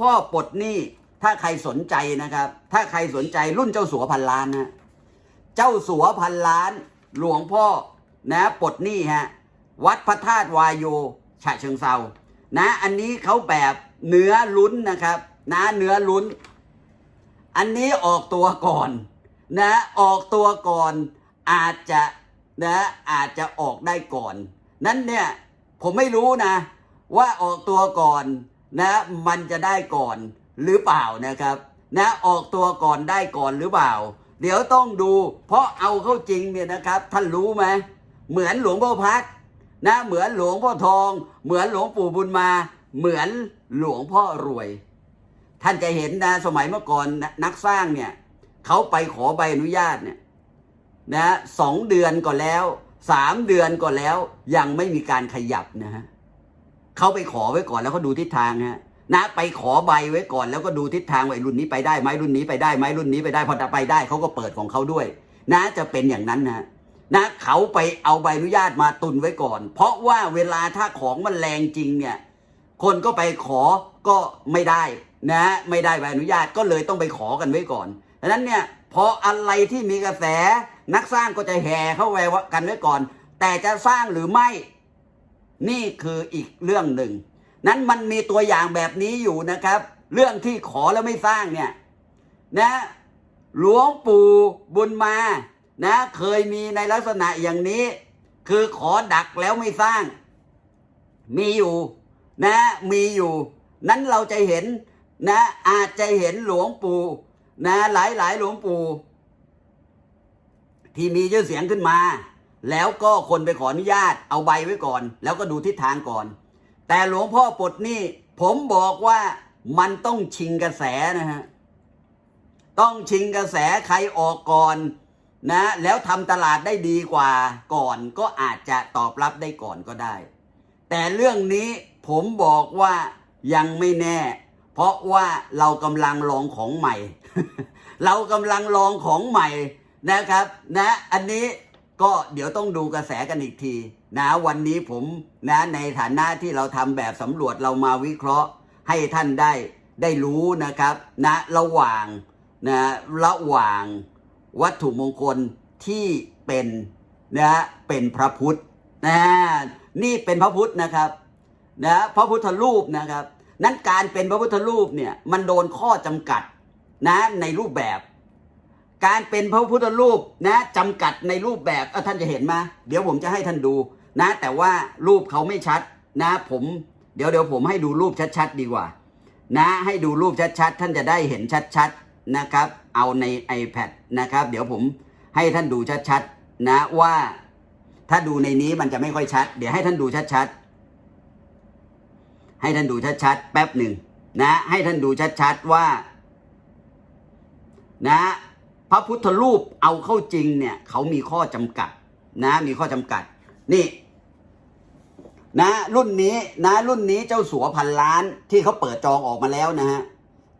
พ่อปลดหนี้ถ้าใครสนใจนะครับ ถ้าใครสนใจรุ่นเจ้าสัวพันล้านนะเจ้าสัวพันล้าน หลวงพ่อนะปลดหนี้ฮะวัดพระธาตุวายโยฉะเชิงเซานะอันนี้เขาแบบเนื้อลุ้นนะครับนะเนื้อลุ้น อันนี้ออกตัวก่อน นะออกตัวก่อนอาจจะนะอาจจะออกได้ก่อน นั้นเนี่ยผมไม่รู้นะ ว่าออกตัวก่อน นะมันจะได้ก่อนหรือเปล่านะครับนะออกตัวก่อนได้ก่อนหรือเปล่า เดี๋ยวต้องดู เพราะเอาเข้าจริงเนี่ยนะครับ ท่านรู้ไหมเหมือนหลวงพ่อพัดนะเหมือนหลวงพ่อทอง เหมือนหลวงปู่บุญมา เหมือนหลวงพ่อรวย ท่านจะเห็นนะสมัยเมื่อก่อนนักสร้างเนี่ยเขาไปขอใบอนุญาตเนี่ยนะสองเดือนก็แล้วสามเดือนก็แล้วยังไม่มีการขยับนะฮะ เขาไปขอไว้ก่อนแล้วเขาดูทิศทางฮะนะไปขอใบไว้ก่อนแล้วก็ดูทิศทางว่ารุ่นนี้ไปได้ไหมรุ่นนี้ไปได้ไหมรุ่นนี้ไปได้พอจะไปได้เขาก็เปิดของเขาด้วย นะจะเป็นอย่างนั้นนะนะเขาไปเอาใบอนุญาตมาตุนไว้ก่อน เพราะว่าเวลาถ้าของมันแรงจริงเนี่ย คนก็ไปขอก็ไม่ได้นะ ไม่ได้ใบอนุญาตก็เลยต้องไปขอกันไว้ก่อนดังนั้นเนี่ยพออะไรที่มีกระแสนักสร้างก็จะแห่เข้าไปว่ากันไว้ก่อน แต่จะสร้างหรือไม่ นี่คืออีกเรื่องหนึ่ง นั้นมันมีตัวอย่างแบบนี้อยู่นะครับ เรื่องที่ขอแล้วไม่สร้างเนี่ยนะหลวงปู่บุญมานะเคยมีในลักษณะอย่างนี้ คือขอดักแล้วไม่สร้าง มีอยู่นะมีอยู่ นั้นเราจะเห็นนะอาจจะเห็นหลวงปู่นะหลายหลายหลวงปู่ที่มีชื่อเสียงขึ้นมา แล้วก็คนไปขออนุญาตเอาใบไว้ก่อน แล้วก็ดูทิศทางก่อน แต่หลวงพ่อปลดนี่ผมบอกว่ามันต้องชิงกระแสนะฮะต้องชิงกระแสใครออกก่อนนะแล้วทำตลาดได้ดีกว่าก่อนก็อาจจะตอบรับได้ก่อนก็ได้ แต่เรื่องนี้ผมบอกว่ายังไม่แน่ เพราะว่าเรากำลังลองของใหม่ เรากำลังลองของใหม่นะครับ นะ อันนี้ ก็เดี๋ยวต้องดูกระแสกันอีกที นะวันนี้ผมนะในฐานะที่เราทำแบบสำรวจเรามาวิเคราะห์ให้ท่านได้ได้รู้นะครับนะระหว่างนะระหว่างวัตถุมงคลที่เป็นนะเป็นพระพุทธนะนี่เป็นพระพุทธนะครับนะพระพุทธรูปนะครับ นั้นการเป็นพระพุทธรูปเนี่ยมันโดนข้อจำกัดนะในรูปแบบ การเป็นพระพุทธรูปนะจำกัดในรูปแบบเอ้าท่านจะเห็นไหมเดี๋ยวผมจะให้ท่านดูนะ แต่ว่ารูปเขาไม่ชัดนะผมเดี๋ยวเดี๋ยวผมให้ดูรูปชัดๆดีกว่า นะให้ดูรูปชัดๆท่านจะได้เห็นชัดๆนะครับ เอาใน iPad นะครับ เดี๋ยวผมให้ท่านดูชัดๆนะว่า ถ้าดูในนี้มันจะไม่ค่อยชัด เดี๋ยวให้ท่านดูชัดๆให้ท่านดูชัดๆแป๊บหนึ่งนะ ให้ท่านดูชัดๆว่า นะ พระพุทธรูปเอาเข้าจริงเนี่ยเขามีข้อจำกัดนะ มีข้อจำกัด นี่ นะ รุ่นนี้นะ รุ่นนี้เจ้าสัวพันล้านที่เขาเปิดจองออกมาแล้วนะฮะ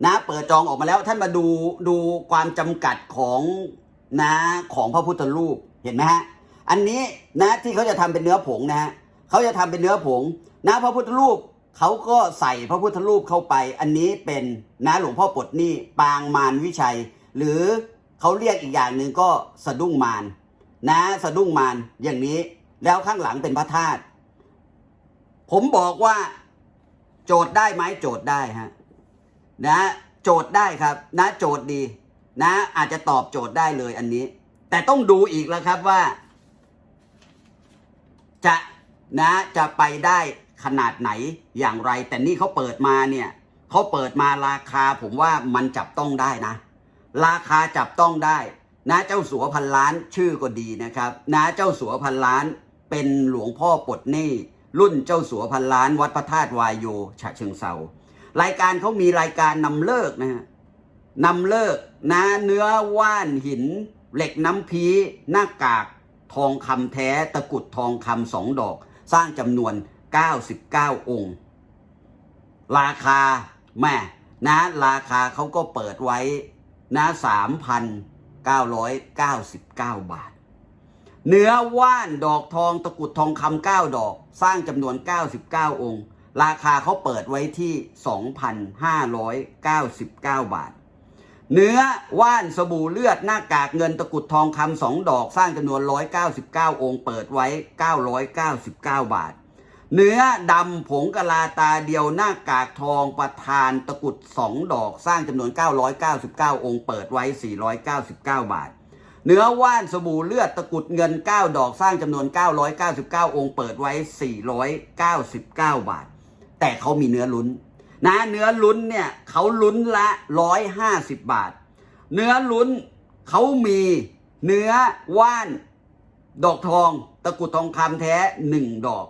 นะ เปิดจองออกมาแล้วท่านมาดูดูความจำกัดของนะของพระพุทธรูปเห็นไหมฮะอันนี้นะที่เขาจะทำเป็นเนื้อผงนะฮะเขาจะทำเป็นเนื้อผง นะพระพุทธรูปเขาก็ใส่พระพุทธรูปเข้าไป อันนี้เป็นนะหลวงพ่อปลดหนี้ปางมารวิชัย หรือ เขาเรียกอีกอย่างหนึ่งก็สะดุ้งมารนะสะดุ้งมารอย่างนี้ แล้วข้างหลังเป็นพระธาตุผมบอกว่าโจทย์ได้ไหมโจทย์ได้ฮะนะโจทย์ได้ครับ นะโจทย์ดีนะ อาจจะตอบโจทย์ได้เลยอันนี้ แต่ต้องดูอีกแล้วครับว่า จะนะจะไปได้ขนาดไหนอย่างไร แต่นี่เขาเปิดมาเนี่ยเขาเปิดมาราคาผมว่ามันจับต้องได้นะ ราคาจับต้องได้นะเจ้าสัวพันล้านชื่อก็ดีนะครับนะเจ้าสัวพันล้านเป็นหลวงพ่อปลดหนี้รุ่นเจ้าสัวพันล้าน วัดพระธาตุวายโยฉะเชิงเซารายการเขามีรายการนำเลิกนะฮะนำเลิกนะเนื้อว่านหิน เหล็กน้ำพีหน้ากากทองคำแท้ตะกุดทองคำสองดอก สร้างจำนวน 99 องค์ ราคาแม่นะราคาเขาก็เปิดไว้ นะ3,999บาท เนื้อว่านดอกทองตะกุดทองคำเก้าดอก สร้างจำนวน99องค์ ราคาเขาเปิดไว้ที่2,599บาท เนื้อว่านสบู่เลือดหน้ากากเงินตะกุดทองคำสองดอก สร้างจำนวน199องค์ เปิดไว้999บาท เนื้อดำผงกะลาตาเดียวหน้ากากทองประธานตะกุดสองดอกสร้างจำนวน 999 องค์เปิดไว้ 499 บาท เนื้อว่านสบู่เลือดตะกุดเงิน 9 ดอกสร้างจำนวน 999 องค์เปิดไว้ 499 บาท แต่เขามีเนื้อลุ้น นะเนื้อลุ้นเนี่ยเขาลุ้นละ 150 บาท เนื้อลุ้นเขามีเนื้อว่าน ดอกทอง ตะกุดทองคำแท้หนึ่งดอก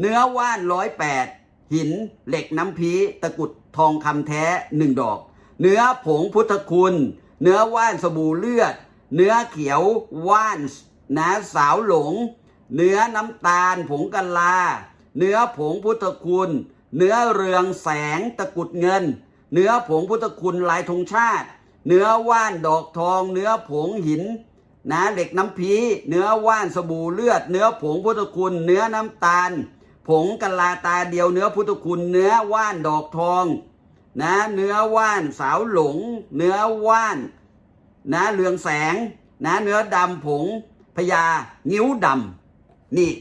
เนื้อว่านร้อยแปดหินเหล็กน้ำพีตะกุดทองคำแท้หนึ่งดอก เนื้อผงพุทธคุณ เนื้อว่านสบู่เลือด เนื้อเขียวว่านนะสาวหลง เนื้อน้ำตาลผงกะลา เนื้อผงพุทธคุณ เนื้อเรืองแสงตะกุดเงิน เนื้อผงพุทธคุณลายธงชาติ เนื้อว่านดอกทอง เนื้อผงหินนะเหล็กน้ำพี เนื้อว่านสบู่เลือด เนื้อผงพุทธคุณ เนื้อน้ำตาล ผงกะลาตาเดียวเนื้อพุทธคุณเนื้อว่านดอกทอง นะ เนื้อว่านสาวหลง เนื้อว่าน นะเรืองแสง นะ เนื้อดำผงพญางิ้วดำนี่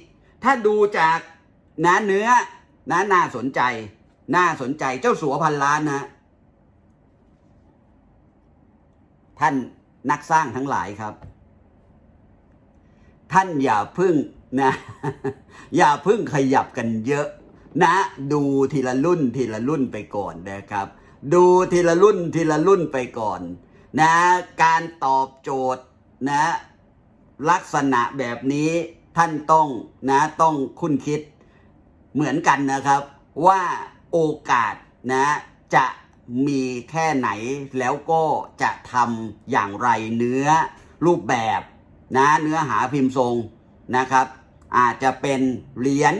ถ้าดูจากนะเนื้อนะน่าสนใจ น่าสนใจเจ้าสัวพันล้านนะ ท่านนักสร้างทั้งหลายครับ ท่านอย่าพึ่ง นะ อย่าเพึ่งขยับกันเยอะ นะ ดูทีละรุ่นทีละรุ่นไปก่อนนะครับ ดูทีละรุ่นทีละรุ่นไปก่อน นะ การตอบโจทย์นะ ลักษณะแบบนี้ท่านต้องนะต้องคุ้นคิดเหมือนกันนะครับ ว่าโอกาสนะจะมีแค่ไหนแล้วก็จะทำอย่างไรเนื้อรูปแบบนะเนื้อหาพิมพ์ทรงนะครับ อาจจะเป็นเหรียญ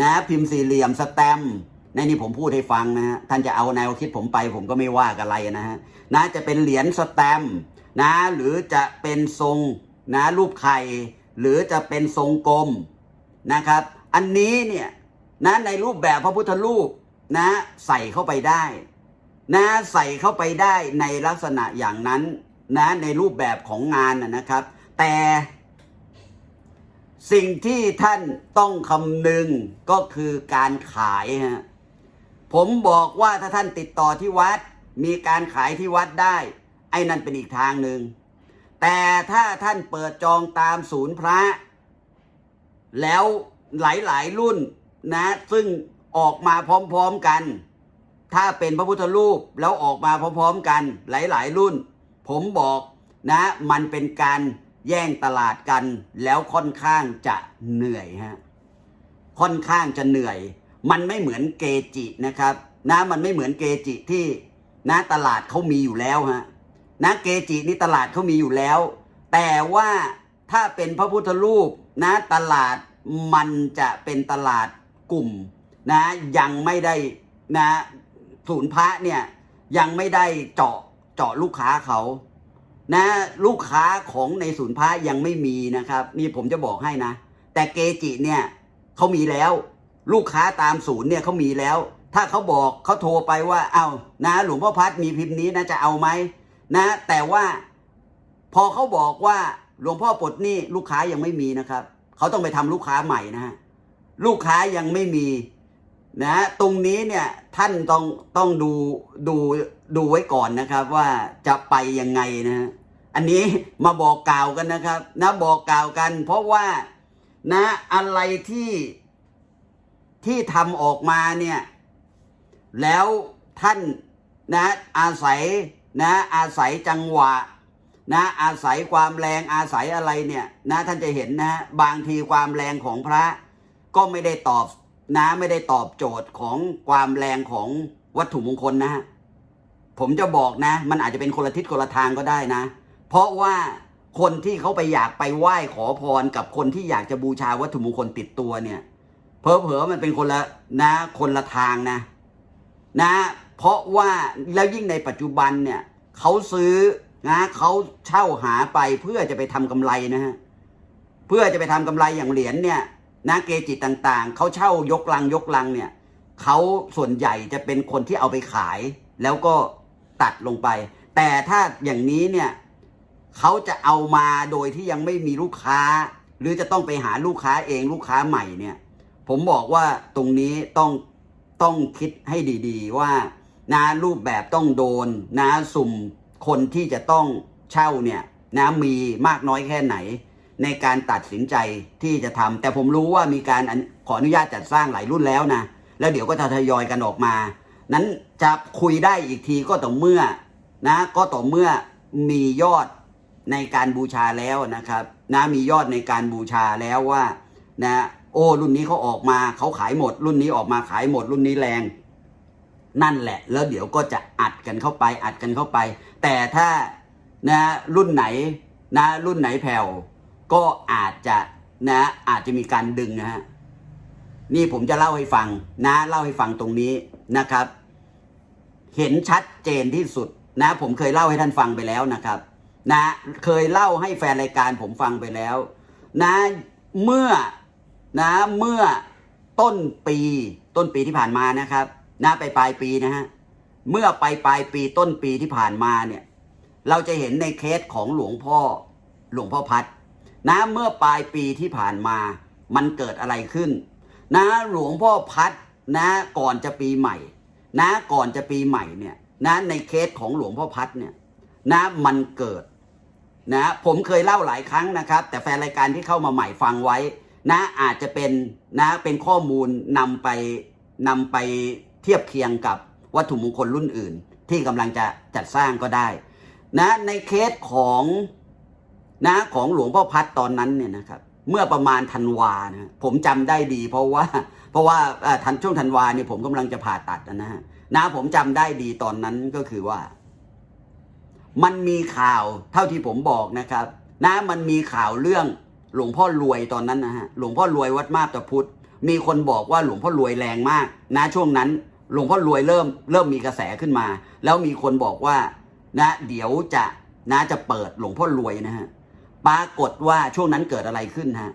นะพิมพ์สี่เหลี่ยมสแตมในนี่ผมพูดให้ฟังนะฮะท่านจะเอาแนวคิดผมไปผมก็ไม่ว่ากันอะไรนะฮะนะจะเป็นเหรียญสแตมนะหรือจะเป็นทรงนะรูปไข่ หรือจะเป็นทรงกลมนะครับ อันนี้เนี่ยนะในรูปแบบพระพุทธรูปนะใส่เข้าไปได้นะใส่เข้าไปได้ในลักษณะอย่างนั้นนะในรูปแบบของงานนะครับ แต่ สิ่งที่ท่านต้องคำนึงก็คือการขายฮะผมบอกว่าถ้าท่านติดต่อที่วัด มีการขายที่วัดได้ ไอ้นั่นเป็นอีกทางหนึ่งแต่ถ้าท่านเปิดจองตามศูนย์พระ แล้วหลายๆรุ่นนะ ซึ่งออกมาพร้อมๆกัน ถ้าเป็นพระพุทธรูปแล้วออกมาพร้อมๆกัน หลายๆรุ่น ผมบอกนะ มันเป็นการ แย่งตลาดกันแล้วค่อนข้างจะเหนื่อยฮะค่อนข้างจะเหนื่อย มันไม่เหมือนเกจินะครับ นะมันไม่เหมือนเกจิที่นะตลาดเขามีอยู่แล้วฮะนะเกจินี่ตลาดเขามีอยู่แล้ว แต่ว่าถ้าเป็นพระพุทธรูปนะตลาดมันจะเป็นตลาดกลุ่มนะยังไม่ได้นะศูนย์พระเนี่ยยังไม่ได้เจาะเจาะลูกค้าเขา นะลูกค้าของในศูนย์พระยังไม่มีนะครับ นี่ผมจะบอกให้นะ แต่เกจิเนี่ยเขามีแล้ว ลูกค้าตามศูนย์เนี่ยเขามีแล้ว ถ้าเขาบอกเขาโทรไปว่าเอานะ หลวงพ่อพัดมีพิมพ์นี้นะจะเอาไหมนะ แต่ว่าพอเขาบอกว่าหลวงพ่อปลดนี่ลูกค้ายังไม่มีนะครับเขาต้องไปทำลูกค้าใหม่นะฮะลูกค้ายังไม่มีนะตรงนี้เนี่ยท่านต้องต้องดูดูดูไว้ก่อนนะครับว่าจะไปยังไงนะฮะ อันนี้มาบอกกล่าวกันนะครับ นะบอกกล่าวกัน เพราะว่านะอะไรที่ที่ทำออกมาเนี่ย แล้วท่านนะอาศัยนะอาศัยจังหวะนะอาศัยความแรงอาศัยอะไรเนี่ยนะท่านจะเห็นนะบางทีความแรงของพระก็ไม่ได้ตอบนะไม่ได้ตอบโจทย์ของความแรงของวัตถุมงคลนะผมจะบอกนะ มันอาจจะเป็นคนละทิศคนละทางก็ได้นะ เพราะว่าคนที่เขาไปอยากไปไหว้ขอพรกับคนที่อยากจะบูชาวัตถุมงคลติดตัวเนี่ยเพอเพอมันเป็นคนละนะคนละทางนะนะ เพราะว่าแล้วยิ่งในปัจจุบันเนี่ยเขาซื้อนะเขาเช่าหาไปเพื่อจะไปทำกำไรนะฮะเพื่อจะไปทำกำไรอย่างเหรียญเนี่ยนะเกจิต่างๆเขาเช่ายกลังยกลังเนี่ยเขาส่วนใหญ่จะเป็นคนที่เอาไปขาย แล้วก็ตัดลงไป แต่ถ้าอย่างนี้เนี่ย เขาจะเอามาโดยที่ยังไม่มีลูกค้า หรือจะต้องไปหาลูกค้าเองลูกค้าใหม่เนี่ย ผมบอกว่าตรงนี้ต้องต้องคิดให้ดีๆ ว่านะรูปแบบต้องโดนนะสุ่มคนที่จะต้องเช่าเนี่ยนะมีมากน้อยแค่ไหน ในการตัดสินใจที่จะทำแต่ผมรู้ว่ามีการขออนุญาตจัดสร้างหลายรุ่นแล้วนะแล้วเดี๋ยวก็จะทยอยกันออกมา นั้นจะคุยได้อีกทีก็ต่อเมื่อนะก็ต่อเมื่อมียอด ในการบูชาแล้วนะครับนะมียอดในการบูชาแล้วว่านะโอ้รุ่นนี้เขาออกมาเขาขายหมด รุ่นนี้ออกมาขายหมด รุ่นนี้แรง นั่นแหละ แล้วเดี๋ยวก็จะอัดกันเข้าไปอัดกันเข้าไป แต่ถ้านะรุ่นไหนนะรุ่นไหนแผ่วก็อาจจะนะอาจจะมีการดึงนะฮะนี่ผมจะเล่าให้ฟังนะเล่าให้ฟังตรงนี้นะครับ เห็นชัดเจนที่สุดนะ ผมเคยเล่าให้ท่านฟังไปแล้วนะครับ นะเคยเล่าให้แฟนรายการผมฟังไปแล้ว นะเมื่อนะเมื่อต้นปีต้นปีที่ผ่านมานะครับนะไปปลายปีนะฮะเมื่อไปปลายปีต้นปีที่ผ่านมาเนี่ย เราจะเห็นในเคสของหลวงพ่อหลวงพ่อพัดนะเมื่อปลายปีที่ผ่านมา มันเกิดอะไรขึ้น นะหลวงพ่อพัดนะก่อนจะปีใหม่ นะก่อนจะปีใหม่เนี่ยนะในเคสของหลวงพ่อพัดเนี่ยนะมันเกิด นะผมเคยเล่าหลายครั้งนะครับ แต่แฟนรายการที่เข้ามาใหม่ฟังไว้ นะอาจจะเป็นนะเป็นข้อมูลนำไปนำไปเทียบเคียงกับวัตถุมงคลรุ่นอื่น ที่กำลังจะจัดสร้างก็ได้นะในเคสของนะของหลวงพ่อพัดตอนนั้นเนี่ยนะครับเมื่อประมาณธันวานะผมจำได้ดี เพราะว่า เพราะว่าทันช่วงธันวาเนี่ยผมกำลังจะผ่าตัดนะฮะนะผมจำได้ดีตอนนั้นก็คือว่า มันมีข่าวเท่าที่ผมบอกนะครับ นะมันมีข่าวเรื่องหลวงพ่อรวยตอนนั้นนะฮะหลวงพ่อรวยวัดมาบตะพุธมีคนบอกว่าหลวงพ่อรวยแรงมาก นะช่วงนั้นหลวงพ่อรวยเริ่มเริ่มมีกระแสขึ้นมา แล้วมีคนบอกว่า นะ เดี๋ยวจะนะจะเปิดหลวงพ่อรวยนะฮะปรากฏว่าช่วงนั้นเกิดอะไรขึ้นฮะ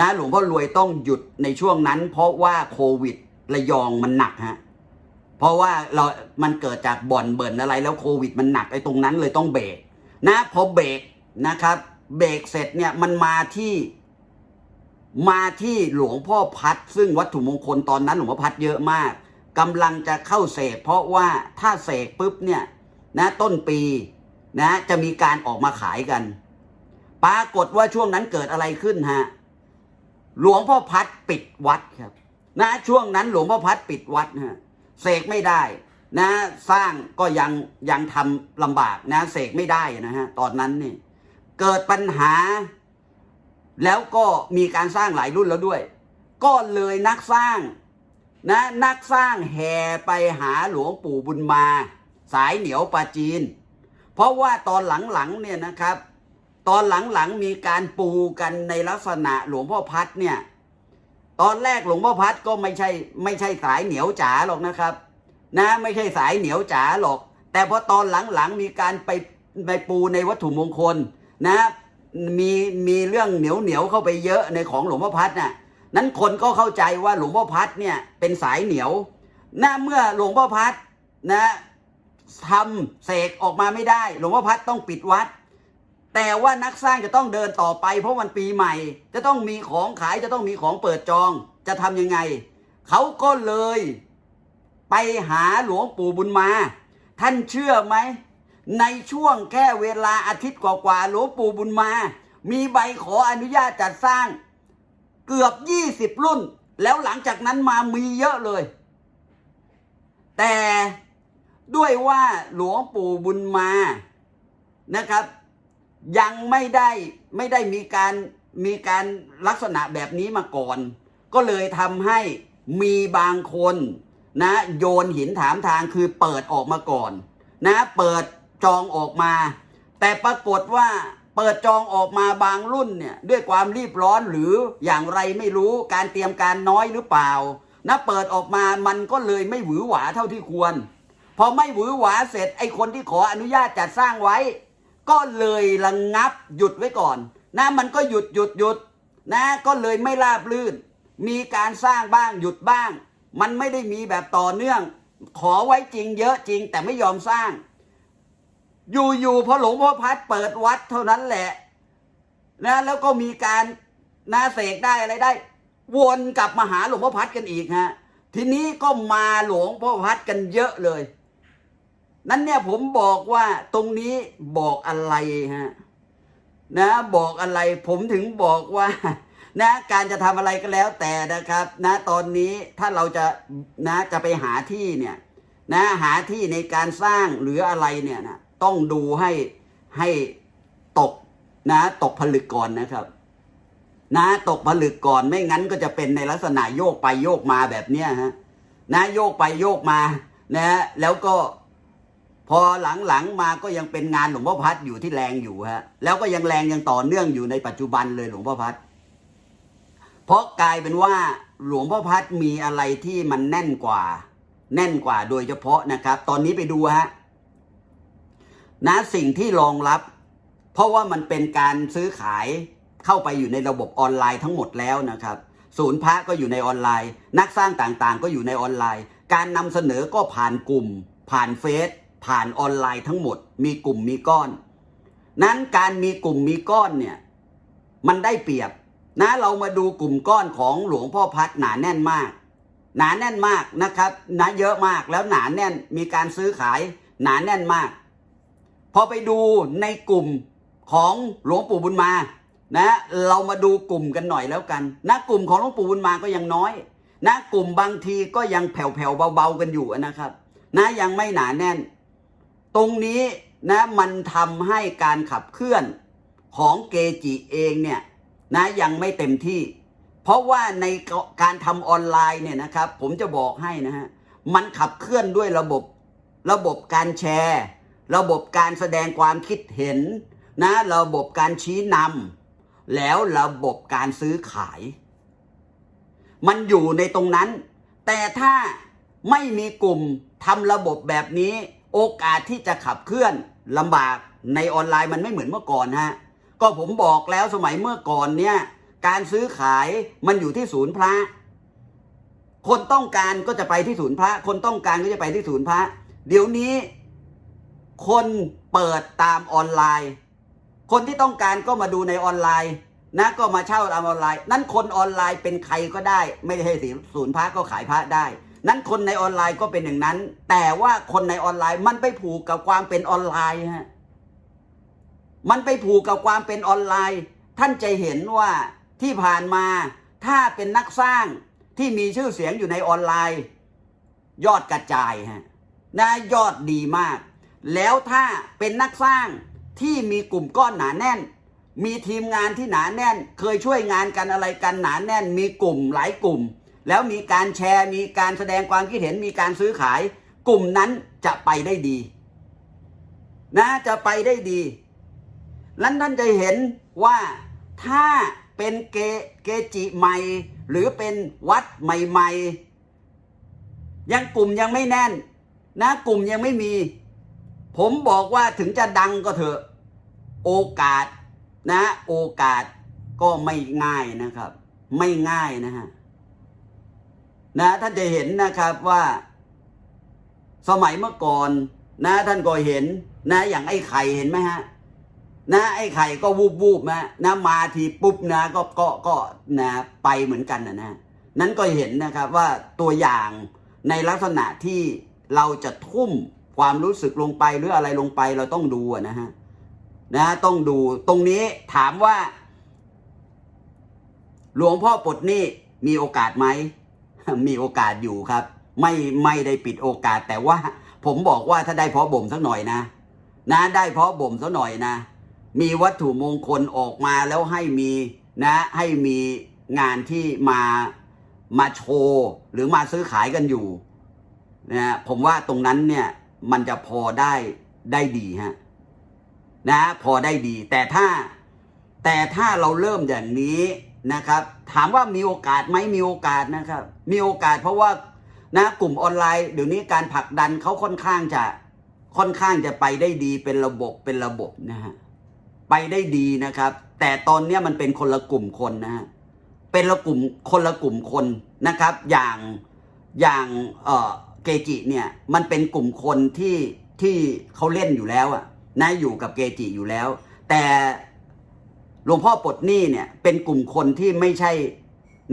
นะหลวงพ่อรวยต้องหยุดในช่วงนั้น เพราะว่าโควิดระยองมันหนักฮะ ราะว่าเรามันเกิดจากบ่อนเบิ่นอะไรแล้วโควิดมันหนักไอ้ตรงนั้นเลยต้องเบรกนะพอเบรกนะครับเบรกเสร็จเนี่ยมันมาที่มาที่หลวงพ่อพัด ซึ่งวัตถุมงคลตอนนั้นหลวงพ่อพัดเยอะมากกำลังจะเข้าเสกเพราะว่าถ้าเสกปุ๊บเนี่ยนะต้นปีนะจะมีการออกมาขายกัน ปรากฏว่าช่วงนั้นเกิดอะไรขึ้นฮะหลวงพ่อพัดปิดวัดครับ นะช่วงนั้นหลวงพ่อพัดปิดวัดฮะ เสกไม่ได้นะสร้างก็ยังยังทำลำบากนะเสกไม่ได้นะฮะตอนนั้นนี่เกิดปัญหา แล้วก็มีการสร้างหลายรุ่นแล้วด้วย ก็เลยนักสร้างนะนักสร้างแห่ไปหาหลวงปู่บุญมา สายเหนียวปาจีน เพราะว่าตอนหลังๆเนี่ยนะครับ ตอนหลังๆมีการปูกันในลักษณะหลวงพ่อพัดเนี่ย ตอนแรกหลวงพ่อพัดก็ไม่ใช่ไม่ใช่สายเหนียวจ๋าหรอกนะครับ นะไม่ใช่สายเหนียวจ๋าหรอก แต่พอตอนหลังๆมีการไปไปปูในวัตถุมงคลนะมีมีเรื่องเหนียวเหนียวเข้าไปเยอะในของหลวงพ่อพัดน่ะนั้นคนก็เข้าใจว่าหลวงพ่อพัดเนี่ยเป็นสายเหนียวนะเมื่อหลวงพ่อพัดนะทำเสกออกมาไม่ได้ หลวงพ่อพัดต้องปิดวัด แต่ว่านักสร้างจะต้องเดินต่อไป เพราะวันปีใหม่ จะต้องมีของขายจะต้องมีของเปิดจองจะทำยังไง เขาก็เลย ไปหาหลวงปู่บุญมา ท่านเชื่อไหม ในช่วงแค่เวลาอาทิตย์กว่าๆหลวงปู่บุญมา มีใบขออนุญาตจัดสร้าง เกือบ 20 รุ่น แล้วหลังจากนั้นมามีเยอะเลย แต่ด้วยว่าหลวงปู่บุญมานะครับ ยังไม่ได้ไม่ได้มีการมีการลักษณะแบบนี้มาก่อน ก็เลยทำให้มีบางคนนะโยนหินถามทางคือเปิดออกมาก่อนนะเปิดจองออกมา แต่ปรากฏว่าเปิดจองออกมาบางรุ่นเนี่ยด้วยความรีบร้อนหรืออย่างไรไม่รู้การเตรียมการน้อยหรือเปล่านะเปิดออกมามันก็เลยไม่หวือหวาเท่าที่ควร พอไม่หวือหวาเสร็จไอ้คนที่ขออนุญาตจัดสร้างไว้ ก็เลยระงงับหยุดไว้ก่อน นะมันก็หยุดหยุดหยุดนะก็เลยไม่ราบลื่น มีการสร้างบ้างหยุดบ้าง มันไม่ได้มีแบบต่อเนื่อง ขอไว้จริงเยอะจริงแต่ไม่ยอมสร้าง อยู่ๆพอหลวงพ่อพัดเปิดวัดเท่านั้นแหละนะแล้วก็มีการนาเสกได้อะไรได้ วนกลับมาหาหลวงพ่อพัดกันอีกฮะทีนี้ก็มาหลวงพ่อพัดกันเยอะเลย นั้นเนี่ยผมบอกว่าตรงนี้บอกอะไรฮะนะบอกอะไรผมถึงบอกว่านะการจะทำอะไรก็แล้วแต่นะครับนะตอนนี้ถ้าเราจะนะจะไปหาที่เนี่ยนะหาที่ในการสร้างหรืออะไรเนี่ยนะต้องดูให้ให้ตกนะตกผลึกก่อนนะครับนะตกผลึกก่อนไม่งั้นก็จะเป็นในลักษณะโยกไปโยกมาแบบเนี้ยฮะนะโยกไปโยกมานะแล้วก็ พอหลังๆมาก็ยังเป็นงานหลวงพ่อพัดอยู่ที่แรงอยู่ฮะแล้วก็ยังแรงยังต่อเนื่องอยู่ในปัจจุบันเลยหลวงพ่อพัดเพราะกลายเป็นว่าหลวงพ่อพัดมีอะไรที่มันแน่นกว่า แน่นกว่าโดยเฉพาะนะครับ ตอนนี้ไปดูฮะนะสิ่งที่รองรับ เพราะว่ามันเป็นการซื้อขายเข้าไปอยู่ในระบบออนไลน์ทั้งหมดแล้วนะครับ ศูนย์พระก็อยู่ในออนไลน์ นักสร้างต่างๆ ก็อยู่ในออนไลน์ การนำเสนอก็ผ่านกลุ่ม ผ่านเฟซ ผ่านออนไลน์ทั้งหมด มีกลุ่มมีก้อน นั้นการมีกลุ่มมีก้อนเนี่ยมันได้เปรียบนะเรามาดูกลุ่มก้อนของหลวงพ่อพัดหนาแน่นมาก หนาแน่นมากนะครับนะเยอะมากแล้วหนาแน่นมีการซื้อขายหนาแน่นมาก พอไปดูในกลุ่มของหลวงปู่บุญมานะเรามาดูกลุ่มกันหน่อยแล้วกันนะกลุ่มของหลวงปู่บุญมาก็ยังน้อยนะกลุ่มบางทีก็ยังแผ่วๆเบาๆกันอยู่นะครับ นะยังไม่หนาแน่น ตรงนี้นะมันทำให้การขับเคลื่อนของเกจิเองเนี่ยนะยังไม่เต็มที่ เพราะว่าในการทำออนไลน์เนี่ยนะครับ ผมจะบอกให้นะฮะมันขับเคลื่อนด้วยระบบระบบการแชร์ ระบบการแสดงความคิดเห็นนะระบบการชี้นำแล้วระบบการซื้อขาย มันอยู่ในตรงนั้น แต่ถ้าไม่มีกลุ่มทำระบบแบบนี้ โอกาสที่จะขับเคลื่อนลำบากในออนไลน์มันไม่เหมือนเมื่อก่อนฮะก็ผมบอกแล้วสมัยเมื่อก่อนเนี่ยการซื้อขายมันอยู่ที่ศูนย์พระ คนต้องการก็จะไปที่ศูนย์พระ คนต้องการก็จะไปที่ศูนย์พระ เดี๋ยวนี้ คนเปิดตามออนไลน์ คนที่ต้องการก็มาดูในออนไลน์นะก็มาเช่าตามออนไลน์ นั้นคนออนไลน์เป็นใครก็ได้ ไม่ได้สิศูนย์พระก็ขายพระได้ นั้นคนในออนไลน์ก็เป็นอย่างนั้น แต่ว่าคนในออนไลน์มันไปผูกกับความเป็นออนไลน์ฮะมันไปผูกกับความเป็นออนไลน์ ท่านจะเห็นว่าที่ผ่านมาถ้าเป็นนักสร้างที่มีชื่อเสียงอยู่ในออนไลน์ ยอดกระจายฮะนะยอดดีมาก แล้วถ้าเป็นนักสร้างที่มีกลุ่มก้อนหนาแน่น มีทีมงานที่หนาแน่น เคยช่วยงานกันอะไรกันหนาแน่น มีกลุ่มหลายกลุ่ม แล้วมีการแชร์ มีการแสดงความคิดเห็นมีการซื้อขาย กลุ่มนั้นจะไปได้ดี นะจะไปได้ดีนั้นท่านจะเห็นว่าถ้าเป็นเกเกจิใหม่ หรือเป็นวัดใหม่ๆ ยังกลุ่มยังไม่แน่น นะกลุ่มยังไม่มี ผมบอกว่าถึงจะดังก็เถอะ โอกาสนะ โอกาสก็ไม่ง่ายนะครับ ไม่ง่ายนะฮะ นะท่านจะเห็นนะครับว่า สมัยเมื่อก่อน นะท่านก็เห็น นะอย่างไอ้ไข่เห็นไหมฮะนะไอ้ไข่ก็วูบวูบนะนะมาทีปุ๊บนะก็ก็ก็นะไปเหมือนกันนะนะนั้นก็เห็นนะครับว่าตัวอย่างในลักษณะที่เราจะทุ่มความรู้สึกลงไปหรืออะไรลงไปเราต้องดูนะฮะนะต้องดูตรงนี้ถามว่า หลวงพ่อปลดนี่มีโอกาสไหม มีโอกาสอยู่ครับ ไม่ไม่ได้ปิดโอกาส แต่ว่าผมบอกว่าถ้าได้เพาะบ่มสักหน่อยนะ นะได้เพาะบ่มสักหน่อยนะ มีวัตถุมงคลออกมาแล้วให้มีนะ ให้มีงานที่มามาโชว์หรือมาซื้อขายกันอยู่นะผมว่าตรงนั้นเนี่ยมันจะพอได้ได้ดีฮะนะพอได้ดี แต่ถ้าแต่ถ้าเราเริ่มอย่างนี้ นะครับ ถามว่ามีโอกาสไหมมีโอกาสนะครับ มีโอกาสเพราะว่านะกลุ่มออนไลน์เดี๋ยวนี้การผลักดันเขาค่อนข้างจะค่อนข้างจะไปได้ดีเป็นระบบเป็นระบบนะฮะไปได้ดีนะครับ แต่ตอนนี้มันเป็นคนละกลุ่มคนนะฮะเป็นละกลุ่มคนละกลุ่มคนนะครับ อย่างอย่างเออเกจิเนี่ยมันเป็นกลุ่มคนที่ที่เขาเล่นอยู่แล้วอะนะอยู่กับเกจิอยู่แล้ว แต่ หลวงพ่อปลดหนี้เนี่ยเป็นกลุ่มคนที่ไม่ใช่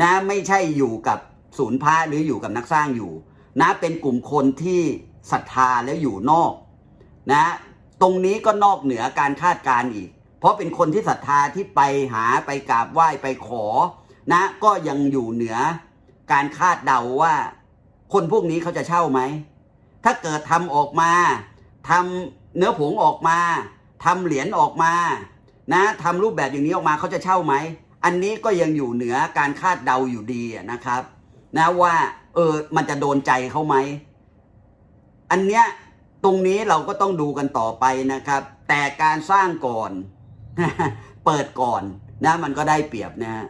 นะไม่ใช่อยู่กับศูนย์พระหรืออยู่กับนักสร้างอยู่นะเป็นกลุ่มคนที่ศรัทธาแล้วอยู่นอกนะตรงนี้ก็นอกเหนือการคาดการณ์อีก เพราะเป็นคนที่ศรัทธาที่ไปหาไปกราบไหว้ไปขอนะก็ยังอยู่เหนือการคาดเดาว่า คนพวกนี้เขาจะเช่าไหม ถ้าเกิดทำออกมาทำเนื้อผงออกมาทำเหรียญออกมา นะทำรูปแบบอย่างนี้ออกมาเขาจะเช่าไหม อันนี้ก็ยังอยู่เหนือการคาดเดาอยู่ดีนะครับนะว่าเออมันจะโดนใจเขาไหม อันเนี้ยตรงนี้เราก็ต้องดูกันต่อไปนะครับ แต่การสร้างก่อน เปิดก่อนนะมันก็ได้เปรียบนะฮะ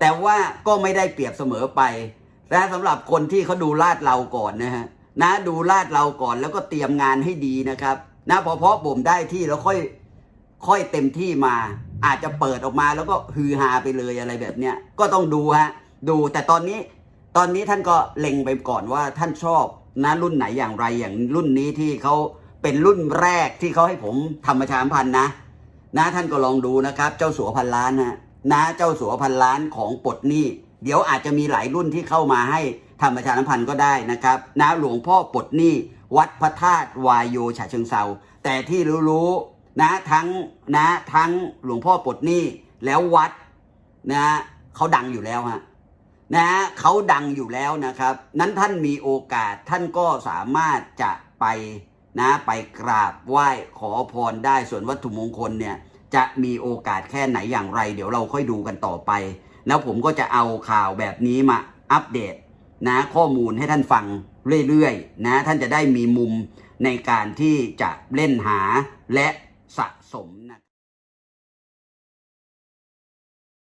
แต่ว่าก็ไม่ได้เปรียบเสมอไปและสำหรับคนที่เขาดูลาดเราก่อนนะฮะนะดูลาดเราก่อนแล้วก็เตรียมงานให้ดีนะครับนะพอเพาะบ่มได้ที่แล้วค่อย ค่อยเต็มที่มา อาจจะเปิดออกมาแล้วก็ฮือฮาไปเลยอะไรแบบเนี้ยก็ต้องดูฮะดูแต่ตอนนี้ ตอนนี้ท่านก็เล็งไปก่อนว่าท่านชอบนะรุ่นไหนอย่างไรอย่างรุ่นนี้ที่เขาเป็นรุ่นแรกที่เขาให้ผมทำประชามพันธ์นะ นะท่านก็ลองดูนะครับ เจ้าสัวพันล้านนะนะเจ้าสัวพันล้านของปลดหนี้เดี๋ยวอาจจะมีหลายรุ่นที่เข้ามาให้ทำประชามพันธ์ก็ได้นะครับนะหลวงพ่อปลดหนี้วัดพระธาตุวายโยฉะเชิงเซาแต่ที่รู้ๆ นะทั้งนะทั้งหลวงพ่อปลดหนี้แล้ววัดนะเขาดังอยู่แล้วฮะนะเขาดังอยู่แล้วนะครับ นั้นท่านมีโอกาสท่านก็สามารถจะไปนะไปกราบไหว้ขอพรได้ส่วนวัตถุมงคลเนี่ยจะมีโอกาสแค่ไหนอย่างไร เดี๋ยวเราค่อยดูกันต่อไป แล้วผมก็จะเอาข่าวแบบนี้มาอัปเดตนะข้อมูลให้ท่านฟังเรื่อยๆนะท่านจะได้มีมุมในการที่จะเล่นหาและ